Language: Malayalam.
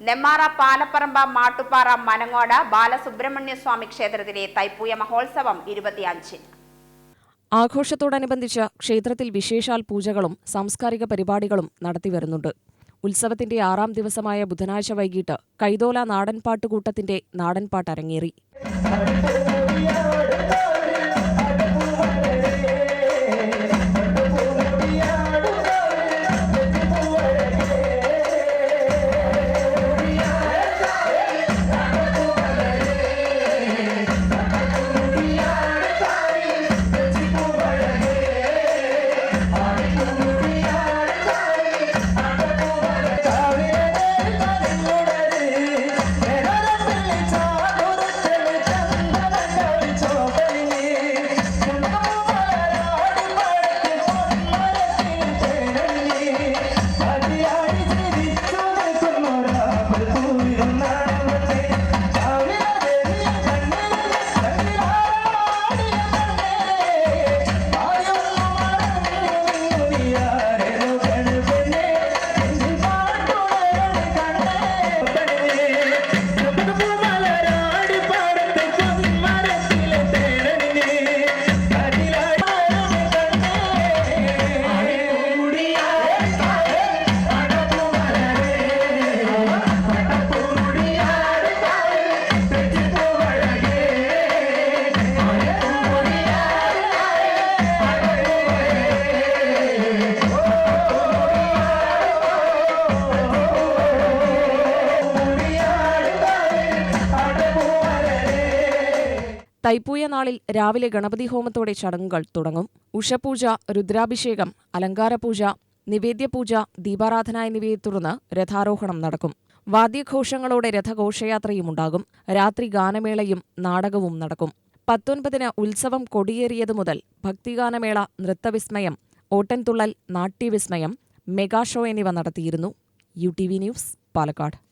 നെമ്മാറ പാലപ്പറമ്പ മാട്ടുപ്പാറ മനങ്ങോട് ബാലസുബ്രഹ്മണ്യ സ്വാമി ക്ഷേത്രത്തിലെ തൈപ്പൂയ മഹോത്സവം ഇരുപത്തിയഞ്ചിന് ആഘോഷത്തോടനുബന്ധിച്ച് ക്ഷേത്രത്തിൽ വിശേഷാൽ പൂജകളും സാംസ്കാരിക പരിപാടികളും നടത്തിവരുന്നുണ്ട് ഉത്സവത്തിന്റെ ആറാം ദിവസമായ ബുധനാഴ്ച വൈകിട്ട് കൈതോല നാടൻപാട്ടുകൂട്ടത്തിന്റെ നാടൻപാട്ട് അരങ്ങേറി തൈപ്പൂയ നാളിൽ രാവിലെ ഗണപതി ഹോമത്തോടെ ചടങ്ങുകൾ തുടങ്ങും. ഉഷപൂജ രുദ്രാഭിഷേകം അലങ്കാരപൂജ നിവേദ്യപൂജ ദീപാരാധന എന്നിവയെ തുടർന്ന് രഥാരോഹണം നടക്കും. വാദ്യഘോഷങ്ങളോടെ രഥഘോഷയാത്രയും ഉണ്ടാകും. രാത്രി ഗാനമേളയും നാടകവും നടക്കും. പത്തൊൻപതിന് ഉത്സവം കൊടിയേറിയതു മുതൽ ഭക്തിഗാനമേള നൃത്തവിസ്മയം ഓട്ടൻതുള്ളൽ നാട്യവിസ്മയം മെഗാ ഷോ എന്നിവ നടത്തിയിരുന്നു. U T V news Palakkad.